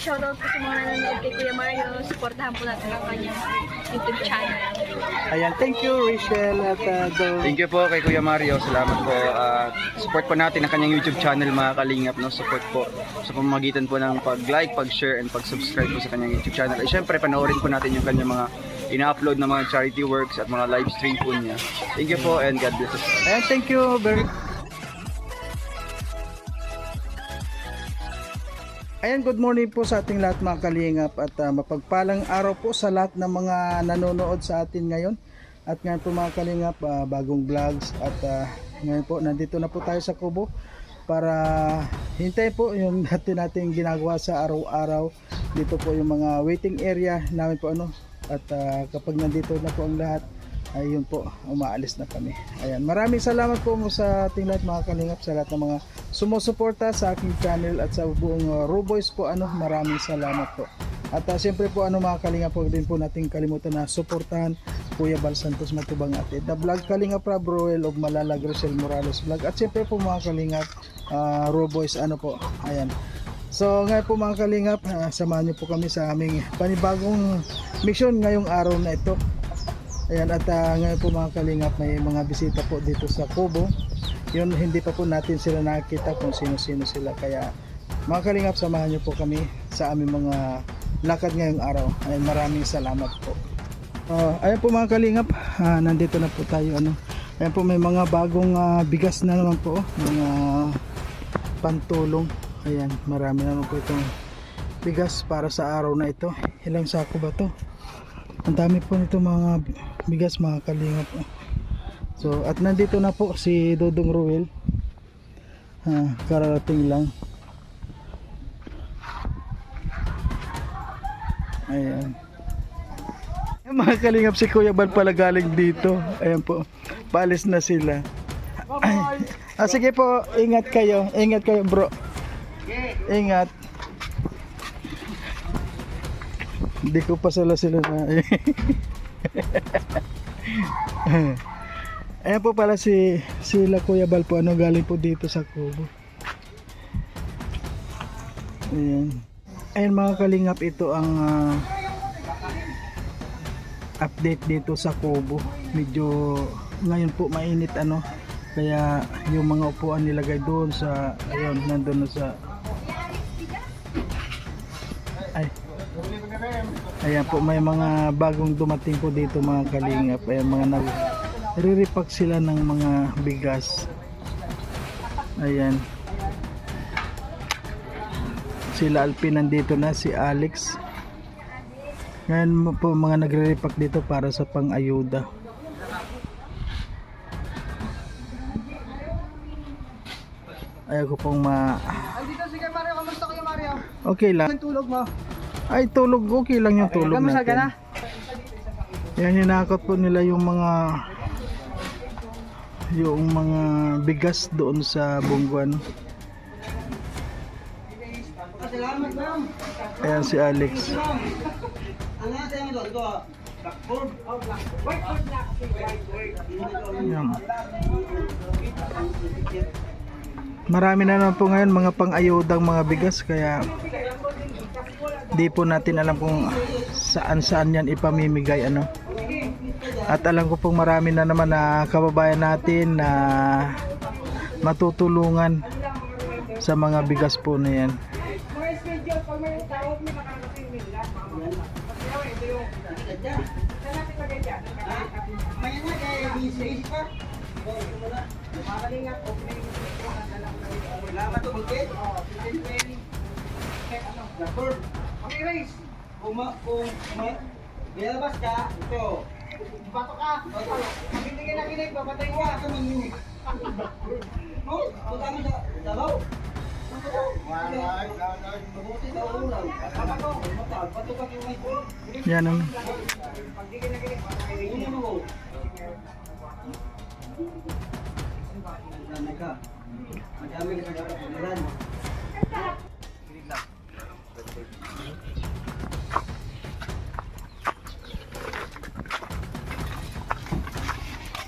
shoutout po sa mga nanonood kay Kuya Mario. Supportahan po natin ang kanyang YouTube channel. Ayan, thank you Rachel at uh, Dor. Thank you po kay Kuya Mario. Salamat po. Ah, support po natin ang kanyang YouTube channel mga kalingap. No? Support po sa pamamagitan po ng pag-like, pag-share, and pag-subscribe po sa kanyang YouTube channel. At syempre, panoorin po natin yung kanyang mga ina-upload na mga charity works at mga live stream po niya. Thank you po and God bless us. Ayan, thank you very Ayan, good morning po sa ating lahat mga kalingap at uh, mapagpalang araw po sa lahat ng mga nanonood sa atin ngayon. At ngayon po mga kalingap, ah, bagong vlogs at ah, ngayon po nandito na po tayo sa Kubo para hintay po yung dati nating ginagawa sa araw-araw. Dito po yung mga waiting area namin po ano. At ah, kapag nandito na po ang lahat, ayun po, umaalis na kami. Ayan, maraming salamat po mo sa ating lahat mga kalingap, sa lahat ng mga sumusuporta sa aking channel at sa buong uh, Ruboys po, ano, maraming salamat po. At uh, siyempre po, ano mga kalingap, huwag din po nating kalimutan na suportahan Kuya Bal Santos Matubang at The Vlog Kalingap Rob Roel of Malala Grisel Morales Vlog. At siyempre po mga kalingap, uh, Ruboys, ano po, ayan. So ngayon po mga kalingap, ah, samahan niyo po kami sa aming panibagong mission ngayong araw na ito. Ayan at ah, ngayon po mga kalingap may mga bisita po dito sa Kubo. Yun hindi pa po natin sila nakikita kung sino-sino sila kaya mga kalingap samahan niyo po kami sa aming mga lakad ngayong araw. Ayan maraming salamat po. Ah, ayan po mga kalingap, ah, nandito na po tayo ano. Ayan po may mga bagong ah, bigas na naman po, oh. mga pantulong. Ayan, marami naman po itong bigas para sa araw na ito. Ilang sako ba to? Ang dami po nito mga bigas mga kalingap. So, at nandito na po si Dodong Ruel. Ah, kararating lang. Ayan. Mga kalingap si Kuya Bal pala galing dito. Ayan po. Paalis na sila. ah, sige po, ingat kayo. Ingat kayo, bro. Ingat. Hindi ko pa sila sila na. Ayan po pala si sila Kuya Bal po ano galing po dito sa Kubo. Ayan. Ayan mga kalingap ito ang ah, update dito sa Kubo. Medyo ngayon po mainit ano kaya yung mga upuan nilagay doon sa ayun nandun na sa Ayan po, may mga bagong dumating po dito mga kalingap. Ayan, mga nag re-repack sila ng mga bigas. Ayan. Sila Alpin nandito na, si Alex. Ngayon po mga nagre-repack dito para sa pang-ayuda. Ayaw ko pong ma... Dito sige Mario, kamusta kayo Mario? Okay lang. Ang tulog mo. Ay, tulog. Okay lang yung tulog Kamusta ka na? natin. Yan, hinakot po nila yung mga yung mga bigas doon sa Bungguan. Salamat ma'am. Ayan si Alex. Ang ating ano. Oh. Marami na naman po ngayon mga pang-ayudang mga bigas kaya di po natin alam kung saan saan yan ipamimigay ano at alam ko pong marami na naman na kababayan natin na matutulungan sa mga bigas po na yan Lama to bukit? Oo, 15 check ano, record. Ang erase. Kung, um. ma, kung ma, nilabas ka, ito. Bato ka. Bato. Ang hindi ka nakinig, papatay mo. Ito manginig. No? Punta mo sa dalaw. Yan ang Madami na kagawin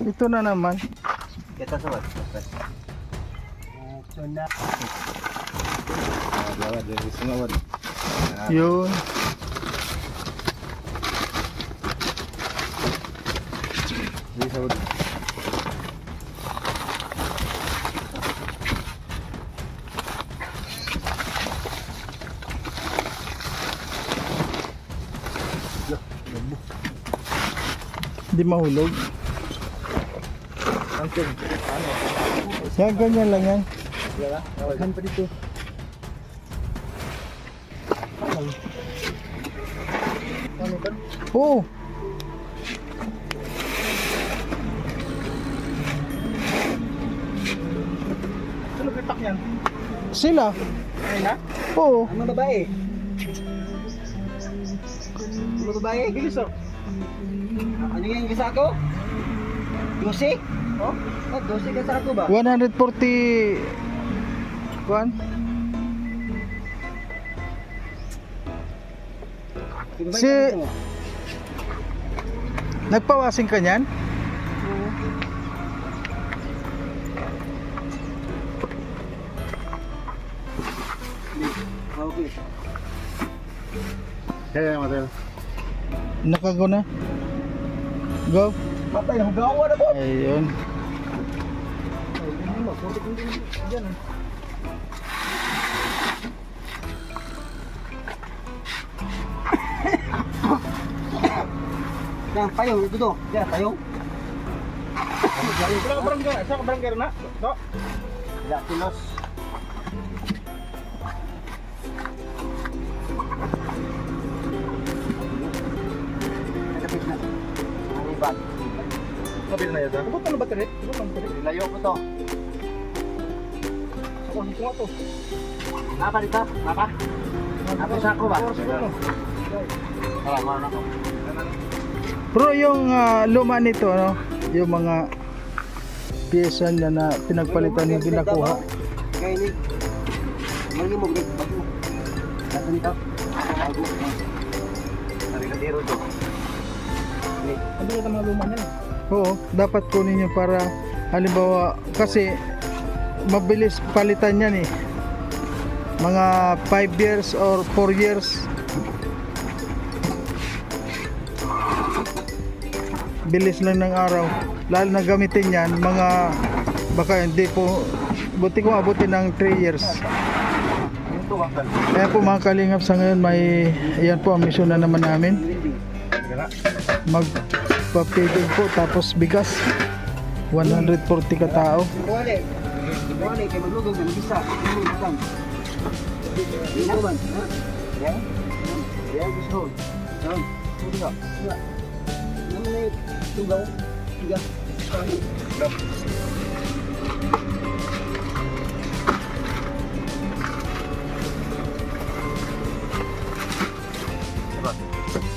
ito na naman. Kita sa wat. Sunda. Lawad, dari sumawad. Yun. Hindi mahulog. Yan, ganyan lang yan. Kan pa dito. Oo. Ano pipak yan? Sila. Ayun na? Oo. Ang mga babae. Ang mga babae, bilis oh. Ano yung gisa ko? Dosi? Oh? Oh, dosi ka sa ako ba? 140 kuan Si- nagpawasing ka niyan Okay. nakago na go Patay, hugawa na po. ayun Yan, payong, ito to. Yan, payong. Saan ka barangay? Saan ka barangay na? Do? Yan, kilos. Nagapit na. Ang iban. Kabil na yun. Na ba? Kubot na tirit. Layo ko to. Ako, dito dito? Napa? Napa sa ako ba? Maroon ako. Bro, yung ah, luma nito, ano? Yung mga pyesa niya na pinagpalitan yung ginakuha. Kaya ini. Mali mo, Greg. Bago. Nito? Bago. Narigadero to. Ano yung mga luma niya? Oo, dapat kunin nyo para halimbawa kasi mabilis palitan yan eh. Mga 5 years or 4 years. Bilis lang ng araw. Lalo na gamitin yan, mga baka hindi po buti ko abutin ng 3 years. Kaya po mga kalingap sa ngayon may ayan po ang misyon na naman namin. Magpapigil po tapos bigas. 140 katao. Wale, kay maglugog na mag-isa. Ano isang? Yung ano ba? Ha? Yan? Yan, gusto ko. Yan. Sige ka. Sige. Ano na yung tugaw? Sige.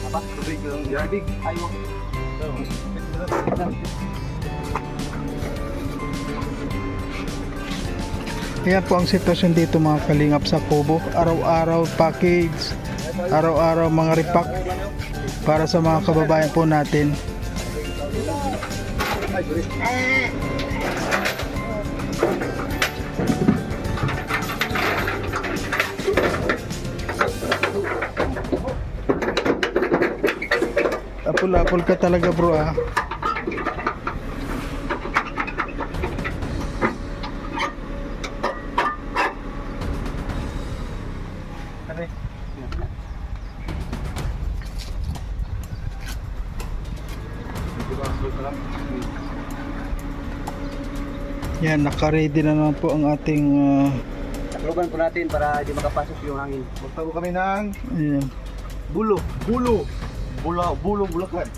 Apa? Tubig yung tubig. Ayaw. Ayan po ang sitwasyon dito mga kalingap sa Kubo. Araw-araw package, araw-araw mga repack para sa mga kababayan po natin. Apul-apul ka talaga bro ah. Yan, naka-ready na naman po ang ating ah, Takloban po natin para hindi makapasok yung hangin. Magtago kami ng ayan. bulo. Bulo. Bula, bulo, bulakan.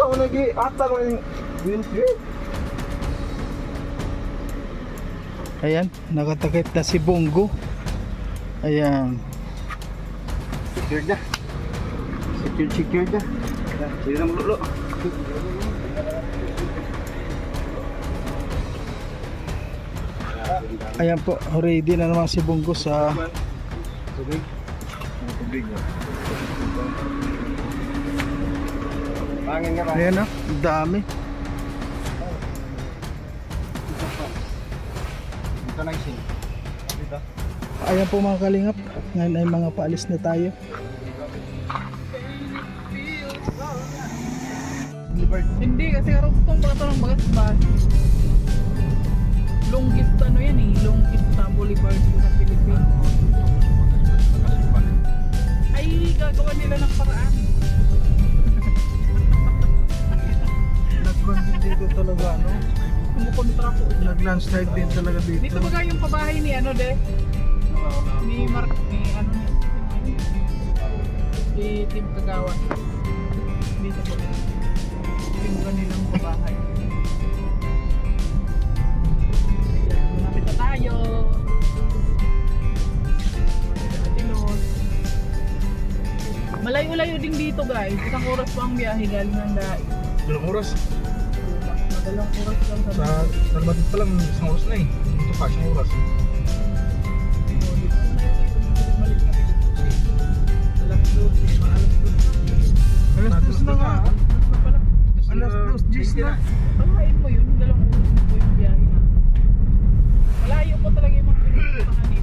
So, lagi, ata ko yung windshield. Ayan, nakatakit na si Bongo. Ayan. Secured na. Secured, secured na. Sige na malulo. Ayan po, ready na naman si Bongo sa Tubig. Tubig na. Nga ba? Ayan ah, dami. Ito na isin. ayan po mga kalingap. Ngayon ay mga paalis na tayo. Hindi kasi karugtong baka ito ng bagas ba? Longest ano yan eh, longest na boulevard sa Pilipinas. Ay, gagawa nila ng paraan. Nag-convent dito talaga ano. Kumukontra ko. Nag-landslide din talaga dito. Dito ba yung pabahay ni ano de? Ni Mark, ni ano? Si Tim Kagawa. Dito po. Yung kanilang pabahay. Tayo. Malayo-layo din dito guys. Isang oras pa ang biyahe galing ng Dai. Ilang oras? Madalang oras lang sa Sa Dalmatid pa lang, isang oras na eh. Dito pa, isang oras. Alas dos na nga. Alas dos, Gis na. Palain mo yun, dalawang po talaga yung mga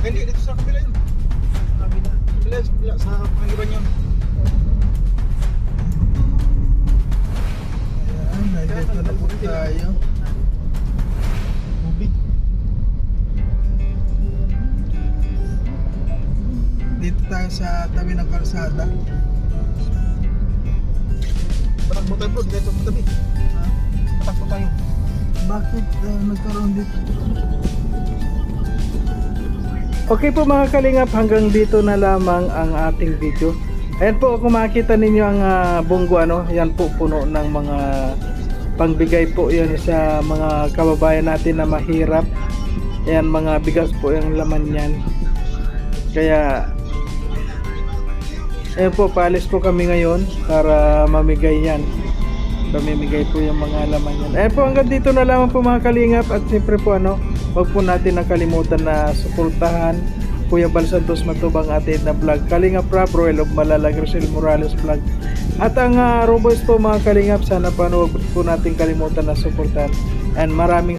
Hindi, dito sa kabila yun. Kabila. Kabila, sa kabila, sa pangiban yun. Ayan, nandito na po tayo. Tubig. Dito tayo sa tabi ng kalsada. Patakbo tayo bro, dito mo tabi. Ha? Patakbo tayo. Bakit uh, nagkaroon dito? Okay po mga kalingap, hanggang dito na lamang ang ating video. Ayan po, kung makikita ninyo ang ah, bunggo ano, yan po puno ng mga pangbigay po yan sa mga kababayan natin na mahirap. Ayan, mga bigas po yung laman yan. Kaya, ayan po, paalis po kami ngayon para mamigay yan pamimigay po yung mga laman yan. Eh po hanggang dito na lamang po mga kalingap at siyempre po ano, wag po natin nakalimutan na suportahan Kuya Bal Santos Matubang atin na vlog. Kalingap Rob Roel of Malalag Rosel Morales vlog. At ang uh, Roboys po mga kalingap, sana pa ano, wag po natin kalimutan na suportahan. And maraming